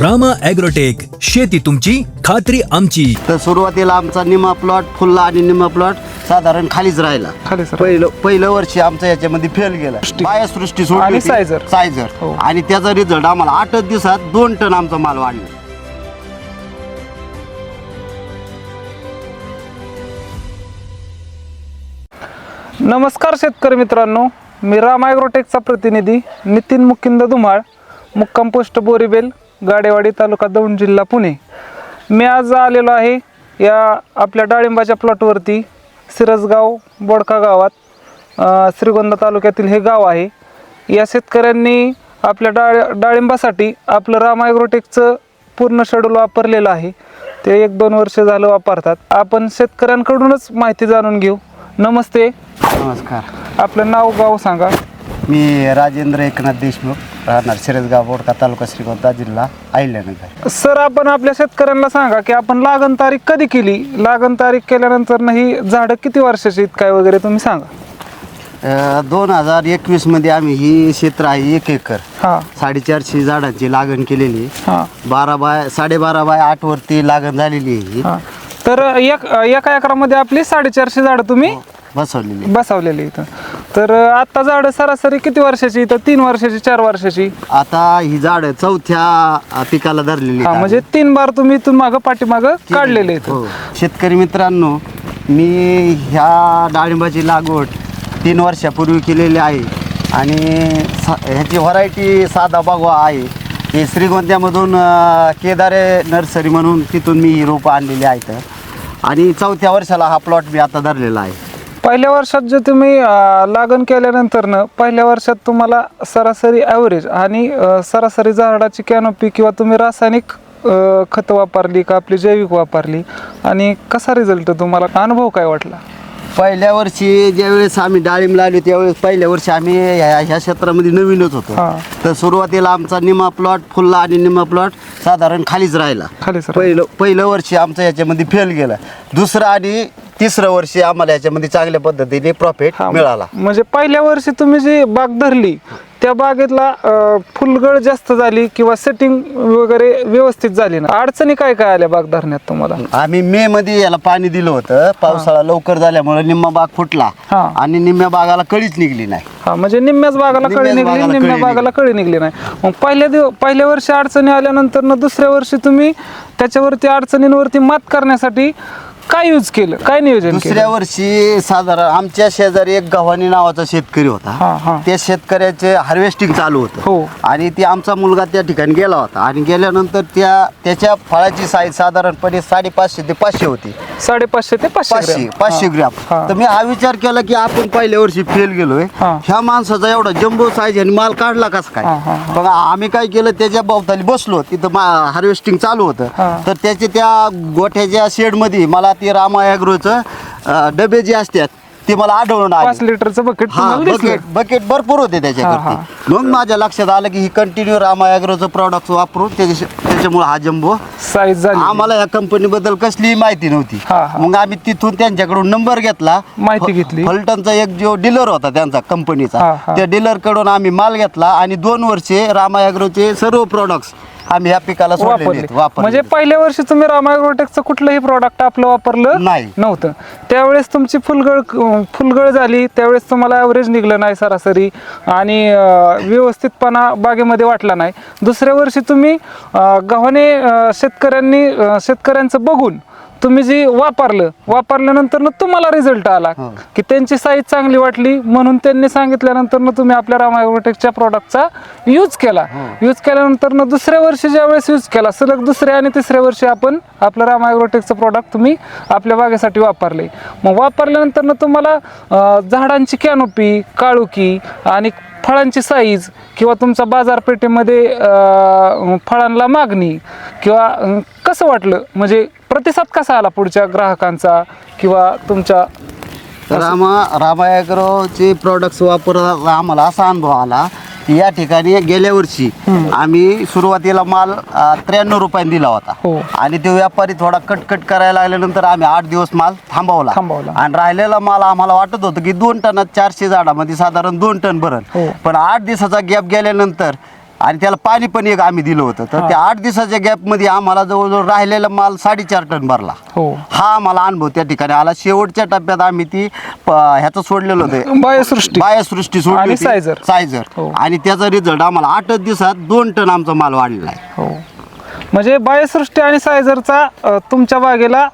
Rama agrotech शेती तुमची खात्री आमची. तर सुरुवातीला आमचा निमा प्लॉट फुलला आणि निमा प्लॉट साधारण खालीच राहिला. पहिलं पहिलं वर्षी आमचं याच्यामध्ये फेल गेलं. बायोसृष्टी सोडली आणि. सायझर. सायझर हो. आणि त्याचा रिझल्ट आम्हाला आठच दिवसात दोन टन आमचा माल वाढला. नमस्कार शेतकरी मित्रांनो. मी राम ॲग्रोटेकचा प्रतिनिधी नितीन मुकिंद धुमाळ मुक्काम पोस्ट बोरीबेल. गाडेवाडी तालुका दौंड जिल्हा पुणे. मी आज आलेलो आहे या आपल्या डाळिंबाच्या प्लॉटवरती सिरसगाव बोडका गावात. श्रीगोंदा तालुक्यातील हे गाव आहे. या शेतकऱ्यांनी आपल्या डाळ डाळिंबासाठी आपलं राम ॲग्रोटेकचं पूर्ण शेड्यूल वापरलेलं आहे. ते एक दोन वर्ष झालं वापरतात. आपण शेतकऱ्यांकडूनच माहिती जाणून घेऊ. नमस्ते. नमस्कार. आपलं नाव गाव सांगा. मी राजेंद्र एकनाथ देशमुख राहणार शिरसगाव बोडका तालुका श्रीगोंदा जिल्हा अहिल्यानगर. सर आपण आपल्या शेतकऱ्यांना सांगा की आपण लागण तारीख कधी केली? लागण तारीख केल्यानंतर ही झाडं किती वर्षाची आहेत काय वगैरे तुम्ही सांगा. दोन हजार एकवीसमध्ये आम्ही ही क्षेत्र आहे एक एकर. हां. साडेचारशे झाडांची लागण केलेली. हां. बारा बाय साडेबारा बाय आठ वरती लागण झालेली आहे ही. हां. तर एक एका एकरामध्ये आपली साडेचारशे झाडं तुम्ही बसवलेली बसवलेली इथं. तर आता झाडं सरासरी किती वर्षाची? तर तीन वर्षाची चार वर्षाची? आता ही झाड चौथ्या अ, पिकाला धरलेली हा आहेत. म्हणजे तीन बार तुम्ही इथून मागं पाठीमागं काढलेले इथं. हो. शेतकरी मित्रांनो मी ह्या डाळिंबाची लागवड तीन वर्षापूर्वी केलेली आहे. आणि सा- ह्याची व्हरायटी साधा बागवा आहे. हे श्रीगोंद्यामधून अ, केदारे नर्सरी म्हणून तिथून मी ही रोपं आणलेली आहेत. आणि चौथ्या वर्षाला हा प्लॉट मी आता धरलेला आहे. पहिल्या वर्षात जे तुम्ही लागण केल्यानंतर न पहिल्या वर्षात तुम्हाला सरासरी ॲव्हरेज आणि सरासरी झाडाची कॅनोपी किंवा तुम्ही रासायनिक खतं वापरली का आपली जैविक वापरली आणि कसा रिझल्ट तुम्हाला अनुभव काय वाटला? पहिल्या वर्षी ज्यावेळेस आम्ही डाळिंब लावली त्यावेळेस पहिल्या वर्षी आम्ही ह्या ह्या क्षेत्रामध्ये नवीनच होतो. तर सुरुवातीला आमचा निमा प्लॉट फुलला आणि निमा प्लॉट साधारण खालीच राहिला. खाली सर पहिलं पहिलं वर्षी आमचं याच्यामध्ये फेल गेलं. दुसरं आणि तिसरं वर्षी आम्हाला याच्यामध्ये चांगल्या पद्धतीने प्रॉफिट हा, मिळाला. म्हणजे पहिल्या वर्षी तुम्ही जी बाग धरली त्या बागेतला अं, फुलगळ जास्त झाली किंवा सेटिंग वगैरे व्यवस्थित झाली ना अडचणी काय काय आल्या बाग धरण्यात तुम्हाला? आम्ही मे मध्ये याला पाणी दिलं होतं. पावसाळा लवकर झाल्यामुळे निम्मा बाग फुटला. हा. आणि निम्म्या बागाला कळीच निघली नाही. हा म्हणजे निम्म्याच बागाला कळी निघली बागाला निम्म्या कळी बागाला कळी निघली नाही. मग पहिल्या दिव पहिल्या वर्षी अडचणी आल्यानंतर ना दुसऱ्या वर्षी तुम्ही त्याच्यावरती अडचणींवरती मात करण्यासाठी काय यूज केलं काय नियोजन दुसऱ्या वर्षी साधारण आमच्या शेजारी एक गव्हाणी नावाचा शेतकरी हा, होता. त्या शेतकऱ्याचे हार्वेस्टिंग चालू होतं हो. आणि ती आमचा मुलगा त्या ठिकाणी गेला होता आणि गेल्यानंतर त्या त्याच्या फळाची साईज साधारणपणे साडेपाचशे ते पाचशे होती साडेपाचशे ते पाचशे पाचशे ग्रॅम. पाचशे हा. ग्रॅम हा. तर मी हा विचार केला की आपण पहिल्या वर्षी फेल गेलोय हा. ह्या माणसाचा एवढा जम्बो साईज आणि माल काढला कसा काय हा, हा, हा. मग आम्ही काय केलं त्याच्या भोवताली बसलो तिथं हार्वेस्टिंग चालू हा. होतं तर त्याचे त्या गोठ्याच्या शेडमध्ये मला ते रामा ॲग्रोचं डबे जे असतात ते मला आढळून आले. लिटरचं बकेट हा तुम्हाला दिसलं. बकेट बकेट भरपूर होते हा, त्याच्यावरती मग माझ्या लक्षात आलं की ही कंटिन्यू रामा ॲग्रोचं प्रॉडक्ट वापरून त्याच्या त्याच्यामुळे हा जम्बो साईज झाली. आम्हाला या कंपनीबद्दल कसलीही माहिती नव्हती. हा, हा. मग आम्ही तिथून त्यांच्याकडून नंबर घेतला. माहिती घेतली. फलटणचा एक जो डीलर होता त्यांचा कंपनीचा हा. त्या डीलरकडून आम्ही माल घेतला आणि दोन वर्षे रामा ॲग्रोचे सर्व प्रोडक्ट्स आम्ही ह्या पिकाला सोडलेले वापरले. म्हणजे पहिल्या वर्षी तुम्ही रामायग्रोटेकचं कुठलंही प्रॉडक्ट आपलं वापरलं नाही. नव्हतं. त्यावेळेस तुमची फुलगळ फुलगळ झाली त्यावेळेस तुम्हाला ॲव्हरेज निघलं नाही सरासरी आणि अं, व्यवस्थितपणा बागेमध्ये वाटला नाही. दुसऱ्या वर्षी तुम्ही अं, गव्हाणे अं, शेतकऱ्यांनी अं, शेतकऱ्यांचं बघून तुम्ही जी वापरलं वापरल्यानंतर तुम्हाला रिझल्ट आला हो. की त्यांची साईज चांगली वाटली म्हणून त्यांनी सांगितल्यानंतर तुम्ही आपल्या रामायग्रोटेकच्या प्रॉडक्टचा यूज केला. यूज केल्यानंतर दुसऱ्या वर्षी ज्या वेळेस यूज केला सलग दुसऱ्या आणि तिसऱ्या वर्षी आपण आपलं रामायग्रोटेकचं प्रॉडक्ट तुम्ही आपल्या बागेसाठी वापरले. मग वापरल्यानंतर तुम्हाला झाडांची कॅनोपी काळुकी आणि फळांची साईज किंवा तुमचा बाजारपेठेमध्ये फळांना मागणी किंवा कसं वाटलं? म्हणजे प्रतिसाद कसा आला पुढच्या ग्राहकांचा किंवा तुमच्या रामा रामा ॲग्रोचे प्रोडक्ट्स वापर आम्हाला असा अनुभव आला. या ठिकाणी गेल्या वर्षी आम्ही सुरुवातीला माल त्र्याण्णव रुपयांनी दिला होता हो. आणि तो व्यापारी थोडा कटकट करायला लागल्यानंतर आम्ही आठ दिवस माल थांबवला. आणि राहिलेला माल आम्हाला वाटत होतं की दोन टनात चारशे झाडामध्ये साधारण दोन टन हो. भरण पण आठ दिवसाचा गॅप गेल्यानंतर आणि त्याला पाणी पण एक आम्ही दिलं होतं. तर त्या आठ दिवसाच्या गॅपमध्ये आम्हाला जवळजवळ राहिलेला माल साडेचार टन भरला. हो. हा आम्हाला अनुभव त्या ठिकाणी आला. शेवटच्या टप्प्यात आम्ही ती प- ह्याचं सोडलेलं होतं. बायोसृष्टी. बायोसृष्टी सोडली आणि होती. सायझर. सायझर. हो. आणि त्याचा रिझल्ट आम्हाला आठच दिवसात दोन टन आमचा माल वाढलेला आहे. हो. म्हणजे बायोसृष्टी आणि सायझरचा अ, तुमच्या बागेला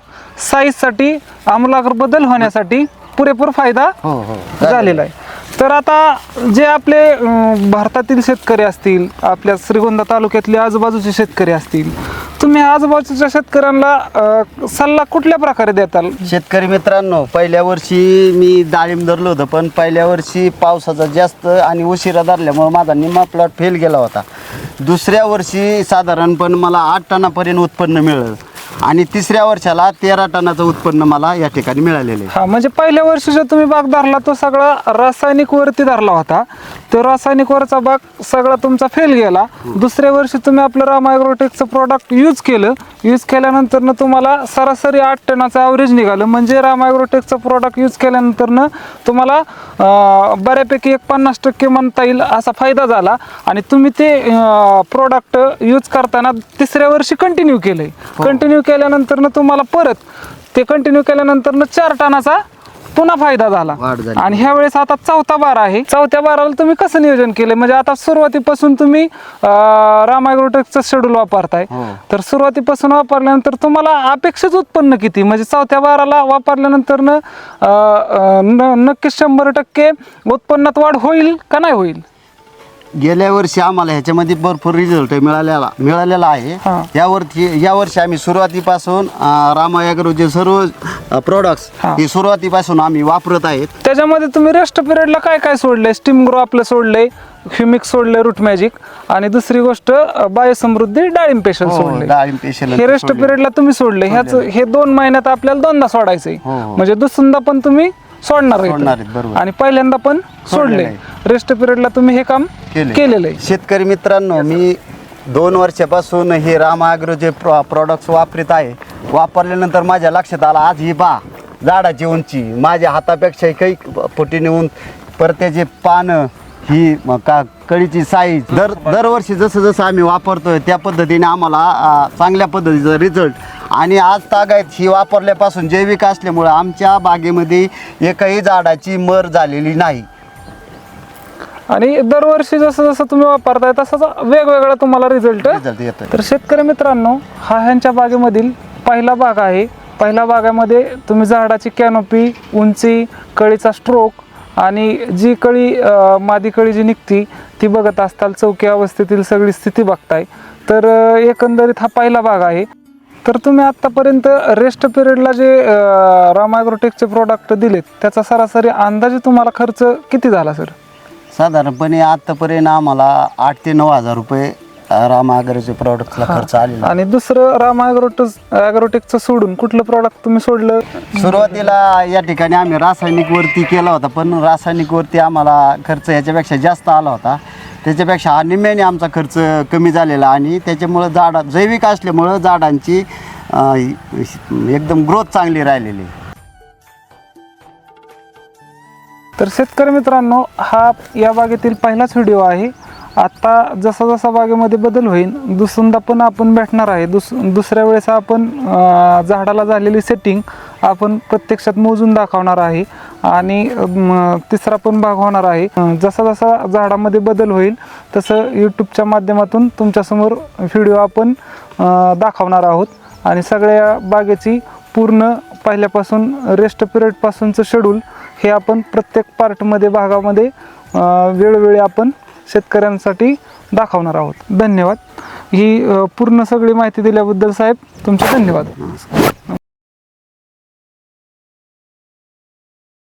साईजसाठी आमूलाग्र बदल होण्यासाठी पुरेपूर फायदा हो हो. झालेला आहे. तर आता जे आपले भारतातील शेतकरी असतील आपल्या श्रीगोंदा तालुक्यातले आजूबाजूचे शेतकरी असतील तुम्ही आजूबाजूच्या शेतकऱ्यांना सल्ला कुठल्या प्रकारे देताल? शेतकरी मित्रांनो पहिल्या वर्षी मी डाळिंब धरलं होतं पण पहिल्या वर्षी पावसाचा जास्त आणि उशिरा धरल्यामुळं माझा निम्मा प्लॉट फेल गेला होता. दुसऱ्या वर्षी साधारणपण मला आठ टनापर्यंत उत्पन्न मिळलं. आणि तिसऱ्या वर्षाला तेरा टनाचं उत्पन्न मला या ठिकाणी मिळालेलं आहे. हा म्हणजे पहिल्या वर्षी जो तुम्ही बाग धरला तो सगळा रासायनिक वरती धरला होता. तो रासायनिक वरचा बाग सगळा तुमचा फेल गेला. दुसऱ्या वर्षी तुम्ही आपलं राम ॲग्रोटेकचं प्रॉडक्ट यूज केलं. यूज केल्यानंतर तुम्हाला सरासरी आठ टनाचं ॲव्हरेज निघालं. म्हणजे राम ॲग्रोटेकचं प्रॉडक्ट यूज केल्यानंतर तुम्हाला अं, बऱ्यापैकी एक पन्नास टक्के म्हणता येईल असा फायदा झाला. आणि तुम्ही ते प्रोडक्ट यूज करताना तिसऱ्या वर्षी कंटिन्यू केलंय. कंटिन्यू केल्यानंतर तुम्हाला परत ते कंटिन्यू केल्यानंतर चार टनाचा पुन्हा फायदा झाला. वाढ झाली. आणि ह्या वेळेस आता चौथा बार आहे. चौथ्या बाराला तुम्ही कसं नियोजन केलं? म्हणजे आता सुरुवातीपासून तुम्ही राम ॲग्रोटेकचं शेड्यूल वापरताय. हो. तर सुरुवातीपासून वापरल्यानंतर तुम्हाला अपेक्षित उत्पन्न किती? म्हणजे चौथ्या बाराला वापरल्यानंतर न नक्कीच शंभर टक्के उत्पन्नात वाढ होईल का नाही होईल? गेल्या वर्षी आम्हाला ह्याच्यामध्ये भरपूर रिझल्ट मिळालेला मिळालेला आहे. यावरती या वर्षी आम्ही सुरुवातीपासून रामायाग्रोचे सर्व प्रोडक्ट्स हा. सुरुवातीपासून आम्ही वापरत आहेत त्याच्यामध्ये तुम्ही रेस्ट पिरियडला काय काय सोडलंय स्टीम ग्रो आपलं सोडलंय ह्युमिक सोडलंय रूट मॅजिक आणि दुसरी गोष्ट बायोसमृद्धी डाळिंब पेशल हो, सोडले डाळिंब पेशल हे रेस्ट. पिरियडला तुम्ही सोडले ह्याच हे दोन महिन्यात आपल्याला दोनदा सोडायचंय हो, हो. म्हणजे दुसऱ्यांदा पण तुम्ही सोडणार सोडणार इथं. आहेत, बरोबर. आणि पहिल्यांदा पण सोडले. रेस्ट पिरियडला तुम्ही हे काम केले. केलेलं आहे शेतकरी मित्रांनो मी दोन वर्षापासून हे रामा ॲग्रोचे प्रो प्रॉडक्ट्स वापरत आहे वापरल्यानंतर माझ्या लक्षात आलं आज ही बा झाडाची उंची माझ्या हातापेक्षा काही पटीने उंच परत त्याचे पानं ही म- का कळीची साईज दर दरवर्षी जसं जसं आम्ही वापरतोय त्या पद्धतीने आम्हाला आ, चांगल्या पद्धतीचा रिझल्ट आणि आज तागायत ही वापरल्यापासून जैविक असल्यामुळं आमच्या बागेमध्ये एकही झाडाची मर झालेली नाही. आणि दरवर्षी जसं जसं तुम्ही वापरताय तसंच वेगवेगळा तुम्हाला रिझल्ट रिझल्ट येतोय. तर शेतकरी मित्रांनो हा ह्यांच्या बागेमधील पहिला बाग आहे. पहिल्या बागामध्ये तुम्ही झाडाची कॅनोपी उंची कळीचा स्ट्रोक आणि जी कळी मादी कळी जी निघती ती बघत असताल चौकी अवस्थेतील सगळी स्थिती बघताय. तर एकंदरीत हा पहिला भाग आहे. तर तुम्ही आत्तापर्यंत रेस्ट पिरियडला जे रामायग्रोटेकचे प्रोडक्ट दिलेत त्याचा सरासरी अंदाजे तुम्हाला खर्च किती झाला सर? साधारणपणे आत्तापर्यंत आम्हाला आठ ते नऊ हजार रुपये रामागरचे प्रॉडक्टला खर्च आलेला आणि दुसरं राम ॲग्रोटेक्स ॲग्रोटेकचं सोडून कुठलं प्रॉडक्ट तुम्ही सोडलं? सुरुवातीला या ठिकाणी आम्ही रासायनिक वरती केला होता पण रासायनिक वरती आम्हाला खर्च याच्यापेक्षा जास्त आला होता. त्याच्यापेक्षा हा निम्म्याने आमचा खर्च कमी झालेला आणि त्याच्यामुळं झाडा जैविक असल्यामुळं झाडांची अं, एकदम ग्रोथ चांगली राहिलेली. तर शेतकरी मित्रांनो हा या बागेतील पहिलाच व्हिडिओ आहे. आत्ता जसा जसा बागेमध्ये बदल होईल दुसऱ्यांदा पण आपण भेटणार आहे. दुस दुसऱ्या वेळेस आपण झाडाला झालेली सेटिंग आपण प्रत्यक्षात मोजून दाखवणार आहे. आणि तिसरा पण भाग होणार आहे. जसा जसा झाडामध्ये बदल होईल तसं यूट्यूबच्या माध्यमातून तुमच्यासमोर व्हिडिओ आपण दाखवणार आहोत. आणि सगळ्या बागेची पूर्ण पहिल्यापासून रेस्ट पिरियडपासूनचं शेड्यूल हे आपण प्रत्येक पार्टमध्ये भागामध्ये वेळोवेळी आपण शेतकऱ्यांसाठी दाखवणार आहोत. धन्यवाद. ही पूर्ण सगळी माहिती दिल्याबद्दल साहेब तुमचे धन्यवाद.